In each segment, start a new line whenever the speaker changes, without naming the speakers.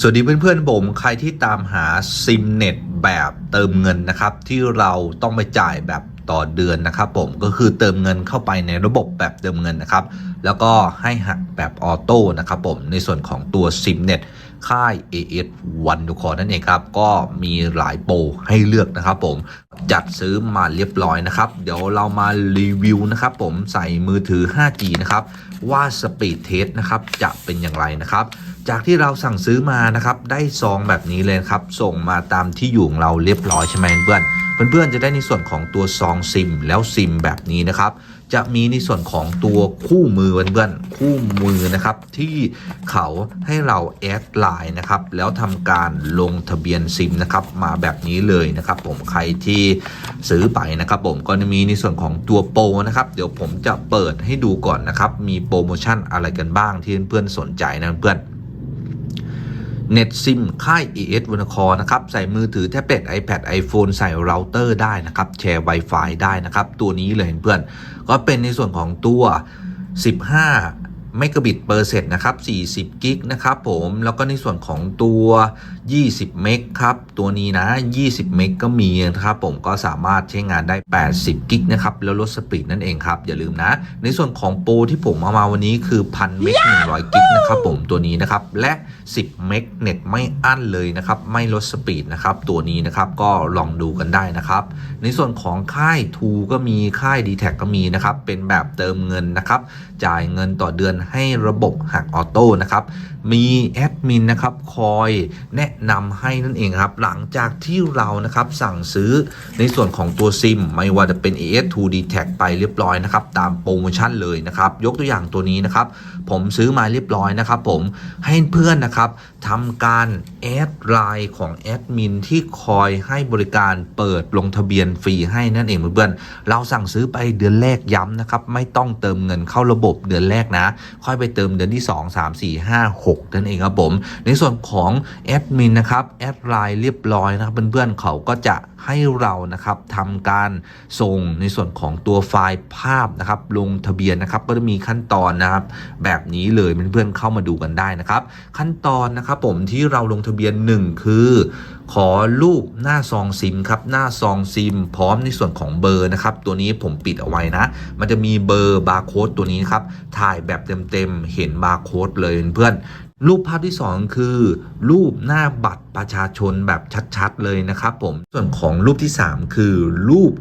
สวัสดีเพื่อนๆผมใครที่ตามหาซิมเน็ตแบบเติมเงินนะครับ ที่เราต้องไปจ่ายแบบต่อเดือนนะครับผมก็คือเติมเงินเข้าไปในระบบแบบเติมเงินนะครับ แล้วก็ให้หักแบบออโต้นะครับผมในส่วนของตัวซิมเน็ตค่าย AS วันดูคอนั่นเองครับ ก็มีหลายโปรให้เลือกนะครับผมจัดซื้อมาเรียบร้อยนะครับ เดี๋ยวเรามารีวิวนะครับผมใส่มือถือ 5G นะครับ ว่าสปีดเทสนะครับจะเป็นอย่างไรนะครับ จากที่เราสั่งซื้อมานะครับได้ซองแบบนี้เลยครับส่งมาตามที่อยู่ของเราเรียบร้อยใช่ไหมเพื่อนเพื่อนๆจะได้ในส่วนของตัวซองซิมแล้วซิมแบบนี้นะครับ จะมีในส่วนของตัวคู่มือเพื่อนๆคู่มือนะครับ ที่เขาให้เราแอดไลน์นะครับ แล้วทำการลงทะเบียนซิมนะครับ มาแบบนี้เลยนะครับ ผมใครที่ซื้อไปนะครับ ผมก็จะมีในส่วนของตัวโปรนะครับ เดี๋ยวผมจะเปิดให้ดูก่อนนะครับ มีโปรโมชั่นอะไรกันบ้างที่เพื่อนๆสนใจนะเพื่อนๆ เน็ตซิมค่าย ES วันครนะครับ ใส่มือถือแท็บเล็ต iPad iPhone ใส่เราเตอร์ได้นะครับ แชร์ Wi-Fi ได้นะครับ ตัวนี้เลยเพื่อน ก็เป็นในส่วนของตัว 15เมกะบิตเปอร์เซนต์นะครับ 40 กิกนะครับผม แล้วก็ในส่วนของตัว 20 เมกครับ ตัวนี้นะ 20 เมกก็มีนะครับ ผมก็สามารถใช้งานได้ 80 กิกนะครับ แล้วลดสปีดนั่นเองครับ อย่าลืมนะ ในส่วนของโปรที่ผมเอามาวันนี้คือ 1,000 เมก100 กิกนะครับผมตัวนี้นะครับ และ 10 เมกเน็ตไม่อั้นเลยนะครับ ไม่ลดสปีดนะครับ ตัวนี้นะครับก็ลองดูกันได้นะครับ ในส่วนของค่ายทูก็มีค่าย d t แทก็มีนะครับ เป็นแบบเติมเงินนะครับ จ่ายเงินต่อเดือนให้ระบบหักออโต้นะครับ มีแอดมินนะครับคอยแนะนำให้นั่นเองครับ หลังจากที่เรานะครับสั่งซื้อในส่วนของตัวซิม ไม่ว่าจะเป็น AS2 d t แทไปเรียบร้อยนะครับ ตามโปรโมชั่นเลยนะครับ ยกตัวอย่างตัวนี้นะครับ ผมซื้อมาเรียบร้อยนะครับ ผมให้เพื่อนนะครับทำการแอดไลน์ของแอดมินที่คอยให้บริการเปิดลงทะเบียนฟรีให้นั่นเองเพื่อนๆเราสั่งซื้อไปเดือนแรกย้ำนะครับ ไม่ต้องเติมเงินเข้าระบบเดือนแรกนะ ค่อยไปเติมเดือนที่ 2 3 4 5 6นั่นเองครับผม ในส่วนของแอดมินนะครับแอดไลน์เรียบร้อยนะครับเพื่อนๆเขาก็จะให้เรานะครับทำการส่งในส่วนของตัวไฟล์ภาพนะครับ ลงทะเบียนนะครับ ก็จะมีขั้นตอนนะครับ แบบนี้เลยเพื่อนๆเข้ามาดูกันได้นะครับ ขั้นตอนนะครับผมที่เราลงทะเบียน 1 คือ ขอรูปหน้าซองซิมครับหน้าซองซิม พร้อมในส่วนของเบอร์นะครับ ตัวนี้ผมปิดเอาไว้นะ มันจะมีเบอร์บาร์โค้ดตัวนี้ครับถ่ายแบบเต็มๆเห็นบาร์โค้ดเลยเพื่อน รูปภาพที่ 2 คือ รูปหน้าบัตรประชาชนแบบชัดๆเลยนะครับผมส่วนของรูปที่ 3 คือ รูป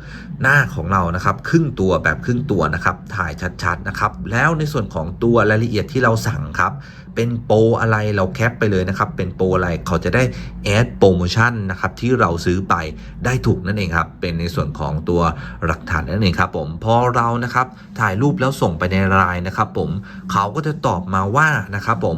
หน้าของเรานะครับครึ่งตัวแบบครึ่งตัวนะครับถ่ายชัดๆนะครับแล้วในส่วนของตัวรายละเอียดที่เราสั่งครับเป็นโปรอะไรเราแคปไปเลยนะครับเป็นโปรอะไรเขาจะได้แอดโปรโมชั่นนะครับที่เราซื้อไปได้ถูกนั่นเองครับเป็นในส่วนของตัวหลักฐานนั่นเองครับผมพอเรานะครับถ่ายรูปแล้วส่งไปในไลน์นะครับผมเขาก็จะตอบมาว่านะครับผม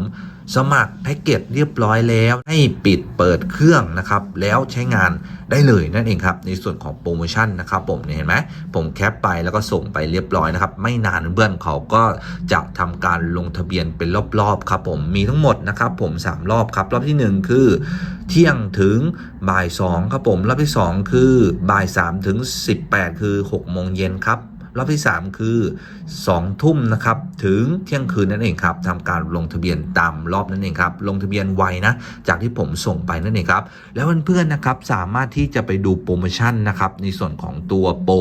สมัครแพ็กเกจเรียบร้อยแล้ว ให้ปิดเปิดเครื่องนะครับ แล้วใช้งานได้เลยนั่นเองครับ ในส่วนของโปรโมชั่นนะครับผมเห็นไหมผมแคปไปแล้วก็ส่งไปเรียบร้อยนะครับ ไม่นานเพื่อนเขาก็จะทำการลงทะเบียนเป็นรอบๆครับผมมีทั้งหมดนะครับผม 3 รอบครับ รอบทีหนึ่1 คือ เที่ยงถึงบ่าย2ครับผมรอบที่ 2 คือบ่าย3ถึง18 คือ6โมงเย็นครับ รอบที่ 3 คือ 2 ทุ่มนะครับถึงเที่ยงคืนนั่นเองครับทำการลงทะเบียนตามรอบนั่นเองครับลงทะเบียนไวนะจากที่ผมส่งไปนั่นเองครับแล้วเพื่อนๆนะครับสามารถที่จะไปดูโปรโมชั่นนะครับในส่วนของตัวโปร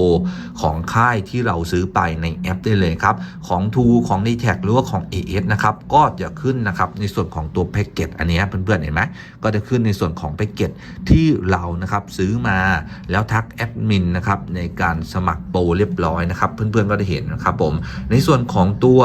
ของค่ายที่เราซื้อไปในแอปได้เลยครับของ t ูของ d t แทหรือว่าของ AS นะครับก็จะขึ้นนะครับในส่วนของตัวแพ็กเกจอันนี้เพื่อนๆเห็นไหมก็จะขึ้นในส่วนของแพ็กเกจที่เรานะครับซื้อมาแล้วทักแอดมินนะครับในการสมัครโปรเรียบร้อยนะครับครับเพื่อนๆก็ได้เห็นนะครับผมในส่วนของตัว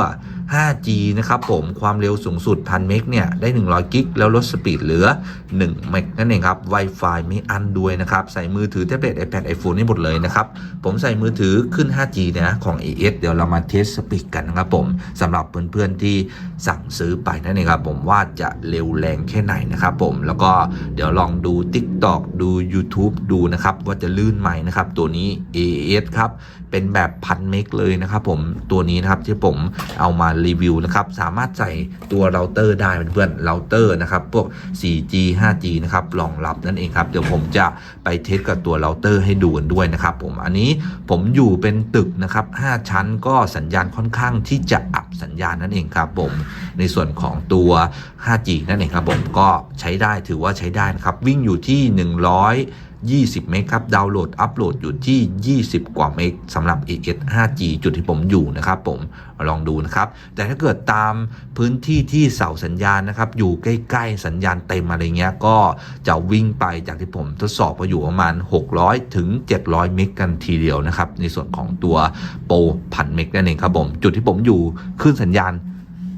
5G นะครับผมความเร็วสูงสุด1,000เมกเนี่ยได้ 100 กิก แล้วลดสปีดเหลือ 1 เมกนั่นเองครับ Wi-Fi ไม่อันด้วยนะครับ ใส่มือถือแท็บเล็ต iPad iPhone นี่หมดเลยนะครับ ผมใส่มือถือขึ้น 5G นะของ AS เดี๋ยวเรามาเทสสปีดกันนะครับผมสำหรับเพื่อนๆที่สั่งซื้อไปนั่นเองครับผมว่าจะเร็วแรงแค่ไหนนะครับผมแล้วก็เดี๋ยวลองดู TikTok ดู YouTube ดูนะครับว่าจะลื่นไหมนะครับตัวนี้ AS ครับเป็นแบบพันเมกเลยนะครับผมตัวนี้นะครับที่ผมเอามารีวิวนะครับสามารถใส่ตัวเราเตอร์ได้เพื่อนเราเตอร์นะครับพวก 4G 5G นะครับรองรับนั่นเองครับเดี๋ยวผมจะไปเทสกับตัวเราเตอร์ให้ดูกันด้วยนะครับผมอันนี้ผมอยู่เป็นตึกนะครับ5ชั้นก็สัญญาณค่อนข้างที่จะอับสัญญาณนั่นเองครับผมในส่วนของตัว 5G นั่นเองครับผมก็ใช้ได้ถือว่าใช้ได้นะครับวิ่งอยู่ที่ 100 20 เมกครับ ดาวน์โหลด อัปโหลดอยู่ที่ 20 กว่าเมกสำหรับ AS 5G จุดที่ผมอยู่นะครับผม ลองดูนะครับ แต่ถ้าเกิดตามพื้นที่ที่เสาสัญญาณนะครับ อยู่ใกล้ๆ สัญญาณเต็มอะไรเงี้ย ก็จะวิ่งไปจากที่ผมทดสอบก็อยู่ประมาณ 600 ถึง 700 เมกกันทีเดียวนะครับ ในส่วนของตัวโปรพันเมกนั่นเองครับผม จุดที่ผมอยู่ขึ้นสัญญาณ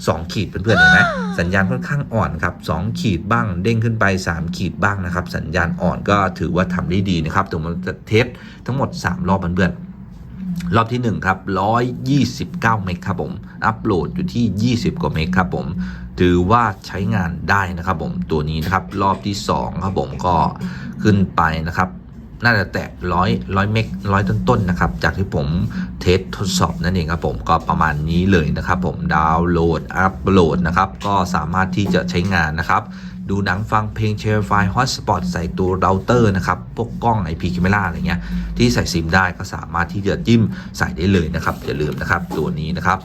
2 ขีดเพื่อนๆเห็นไหมสัญญาณค่อนข้างอ่อนครับ2ขีดบ้างเด้งขึ้นไป 3 ขีดบ้างนะครับ สัญญาณอ่อนก็ถือว่าทำได้ดีนะครับถึงมันจะเทสทั้งหมด 3 รอบเพื่อนๆรอบที่ 1 ครับ 129 เมกครับผม อัปโหลดอยู่ที่ 20 กว่าเมกครับผม ถือว่าใช้งานได้นะครับผม ตัวนี้นะครับ รอบที่ 2 ครับผมก็ขึ้นไปนะครับ น่าจะแตะร้อยร้อยเมกร้อยต้นๆนะครับ จากที่ผมเทสทดสอบนั่นเองครับผมก็ประมาณนี้เลยนะครับ ผมดาวน์โหลดอัปโหลดนะครับ ก็สามารถที่จะใช้งานนะครับ ดูหนังฟังเพลงแชร์ไฟล์ฮอตสปอตใส่ตัวเราเตอร์นะครับ พวกกล้อง IP Camera อะไรเงี้ย ที่ใส่ซิมได้ก็สามารถที่จะจิ้มใส่ได้เลยนะครับ อย่าลืมนะครับ ตัวนี้นะครับ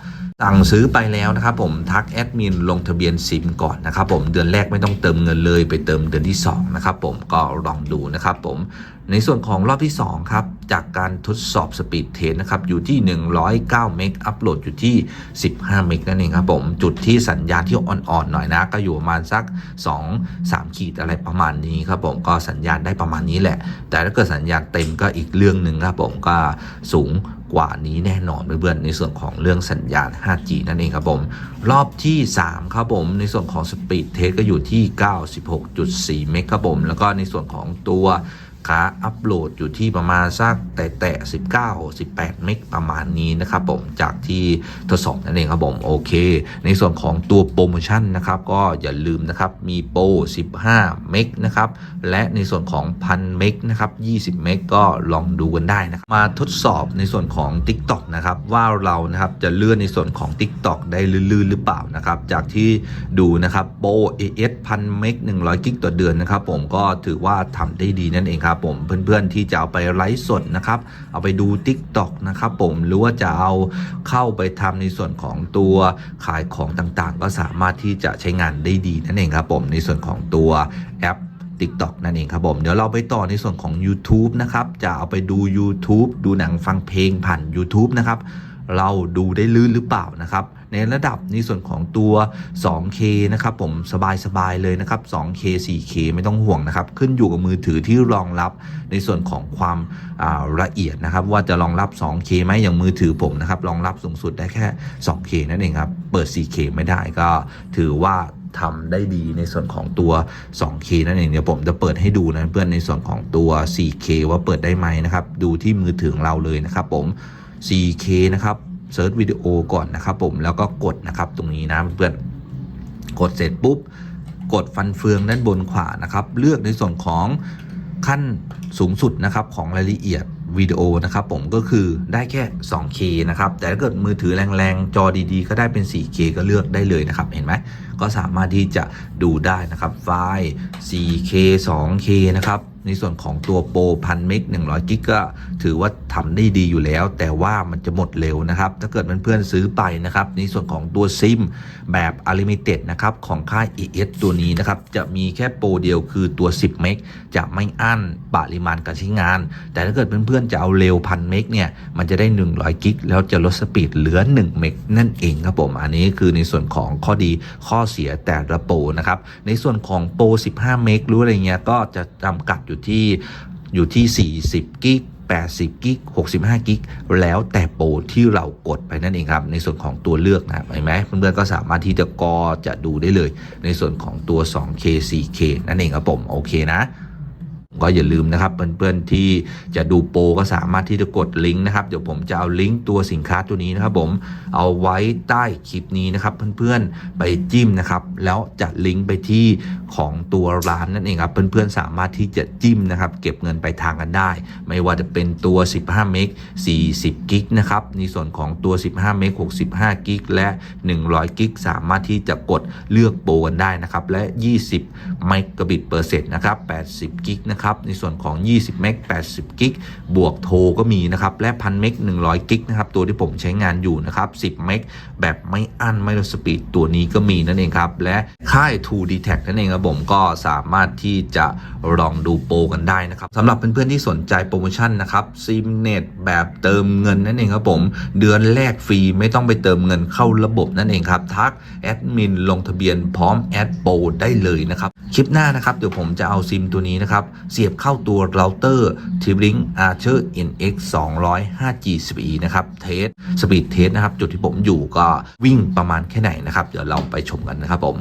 สั่งซื้อไปแล้วนะครับผมทักแอดมินลงทะเบียนซิมก่อนนะครับผมเดือนแรกไม่ต้องเติมเงินเลยไปเติมเดือนที่2นะครับผมก็ลองดูนะครับผมในส่วนของรอบที่2ครับจากการทดสอบสปีดเทสนะครับอยู่ที่ 109 เมกอัปโหลดอยู่ที่ 15 เมกนั่นเองครับผมจุดที่สัญญาณที่อ่อนๆหน่อยนะ ก็อยู่ประมาณสัก 2-3 ขีดอะไรประมาณนี้ครับผมก็สัญญาณได้ประมาณนี้แหละ แต่ถ้าเกิดสัญญาณเต็มก็อีกเรื่องหนึ่งครับผมก็สูง กว่านี้แน่นอนเพื่อนๆในส่วนของเรื่องสัญญาณ 5G นั่นเองครับผม รอบที่ 3 ครับผมในส่วนของสปีดเทสก็อยู่ที่ 96.4 เมกครับผม แล้วก็ในส่วนของตัว ขาอัปโหลดอยู่ที่ประมาณสักแต่แต่19 18เมกประมาณนี้นะครับผมจากที่ทดสอบนั่นเองครับผมโอเค ในส่วนของตัวโปรโมชั่นนะครับก็อย่าลืมนะครับมีโปร15เมกนะครับและในส่วนของ1,000เมกนะครับ20เมกก็ลองดูกันได้นะครับมาทดสอบในส่วนของ TikTok นะครับว่าเรานะครับจะเลื่อนในส่วนของ TikTok ได้ลื่นๆหรือเปล่านะครับจากที่ดูนะครับโปร AS 1,000เมก100กิกต่อเดือนนะครับผมก็ถือว่าทำได้ดีนั่นเองครับผมเพื่อนๆที่จะเอาไปไลฟ์สดนะครับ เอาไปดู TikTok นะครับผมหรือว่าจะเอาเข้าไปทำในส่วนของตัวขายของต่างๆ ก็สามารถที่จะใช้งานได้ดีนั่นเองครับผมในส่วนของตัวแอป TikTok นั่นเองครับผม เดี๋ยวเราไปต่อในส่วนของ YouTube นะครับ จะเอาไปดู YouTube ดูหนังฟังเพลงผ่าน YouTube นะครับ เราดูได้ลื่นหรือเปล่านะครับ ในระดับในส่วนของตัว 2K นะครับผมสบายๆเลยนะครับ 2K 4K ไม่ต้องห่วงนะครับ ขึ้นอยู่กับมือถือที่รองรับในส่วนของความาละเอียดนะครับ ว่าจะรองรับ 2K ไหมอย่างมือถือผมนะครับรองรับสูงสุดได้แค่ 2K นั่นเองครับ เปิด 4K ไม่ได้ก็ถือว่าทำได้ดีในส่วนของตัว 2K นั่นเอง เดี๋ยวผมจะเปิดให้ดูนะเพื่อนในส่วนของตัว 4K ว่าเปิดได้ไหมนะครับ ดูที่มือถือเราเลยนะครับผม 4K นะครับ เซิร์ชวิดีโอก่อนนะครับผมแล้วก็กดนะครับตรงนี้นะเพื่อนกดเสร็จปุ๊บ กดฟันเฟืองด้านบนขวานะครับ เลือกในส่วนของขั้นสูงสุดนะครับของรายละเอียดวิดีโอนะครับผมก็คือได้แค่ 2K นะครับ แต่ถ้าเกิดมือถือแรงๆ จอดีๆ ก็ได้เป็น 4K ก็เลือกได้เลยนะครับ เห็นไหม ก็สามารถที่จะดูได้นะครับ ไฟล์ 4K 2K นะครับ ในส่วนของตัวโปรพันเมก100กิกก็ถือว่าทำได้ดีอยู่แล้ว แต่ว่ามันจะหมดเร็วนะครับ ถ้าเกิดเพื่อนๆซื้อไปนะครับ ในส่วนของตัวซิมแบบ Unlimited นะครับ ของค่าย ES ตัวนี้นะครับ จะมีแค่โปรเดียวคือตัว 10 เมกจะไม่อั้นปริมาณการใช้งาน แต่ถ้าเกิดเพื่อนๆจะเอาเร็วพันเมกเนี่ย มันจะได้ 100 กิกแล้วจะลดสปีดเหลือ 1 เมกนั่นเองครับผมอันนี้คือในส่วนของข้อดีข้อเสียแต่ละโปรนะครับในส่วนของโปร 15 เมกหรืออะไรเงี้ยก็จะจำกัดอยู่ที่อยู่ที่ 40 กิก80 กิก 65 กิก แล้วแต่โปรที่เรากดไปนั่นเองครับ ในส่วนของตัวเลือกนะเห็นไหมเพื่อนๆก็สามารถที่จะกอจะดูได้เลย ในส่วนของตัว 2K 4K นั่นเองครับผม โอเคนะก็อย่าลืมนะครับเพื่อนๆที่จะดูโปรก็สามารถที่จะกดลิงก์นะครับเดี๋ยวผมจะเอาลิงก์ตัวสินค้าตัวนี้นะครับผมเอาไว้ใต้คลิปนี้นะครับเพื่อนๆไปจิ้มนะครับแล้วจะลิงก์ไปที่ ของตัวร้านนั่นเองครับ เพื่อนๆสามารถที่จะจิ้มนะครับเก็บเงินไปทางกันได้ ไม่ว่าจะเป็นตัว 15 เมก 40 กิกนะครับในส่วนของตัว 15 เมก 65 กิก และ 100 กิก สามารถที่จะกดเลือกโปรกันได้นะครับ และ 20เมกะบิตเปอร์เซ็นต์นะครับ 80 กิกนะครับ ในส่วนของ 20 เมก 80 กิก บวกโทรก็มีนะครับ และ 1,000 เมก 100 กิกนะครับ ตัวที่ผมใช้งานอยู่นะครับ 10 เมก แบบไม่อั้นไม่ลดสปีด ตัวนี้ก็มีนั่นเองครับ และค่าย 2D t a c นั่นเองครับครับผมก็สามารถที่จะลองดูโปรกันได้นะครับสำหรับเพื่อนๆที่สนใจโปรโมชั่นนะครับซิมเน็ตแบบเติมเงินนั่นเองครับผม เดือนแรกฟรีไม่ต้องไปเติมเงินเข้าระบบนั่นเองครับทักแอดมินลงทะเบียนพร้อมแอดโปรได้เลยนะครับคลิปหน้านะครับเดี๋ยวผมจะเอาซิมตัวนี้นะครับเสียบเข้าตัวเราเตอร์ทิบลิงอาร์เชอร์ NX 200 5G SPE นะครับเทสสปีดเทสนะครับจุดที่ผมอยู่ก็วิ่งประมาณแค่ไหนนะครับ เดี๋ยวเราไปชมกันนะครับผม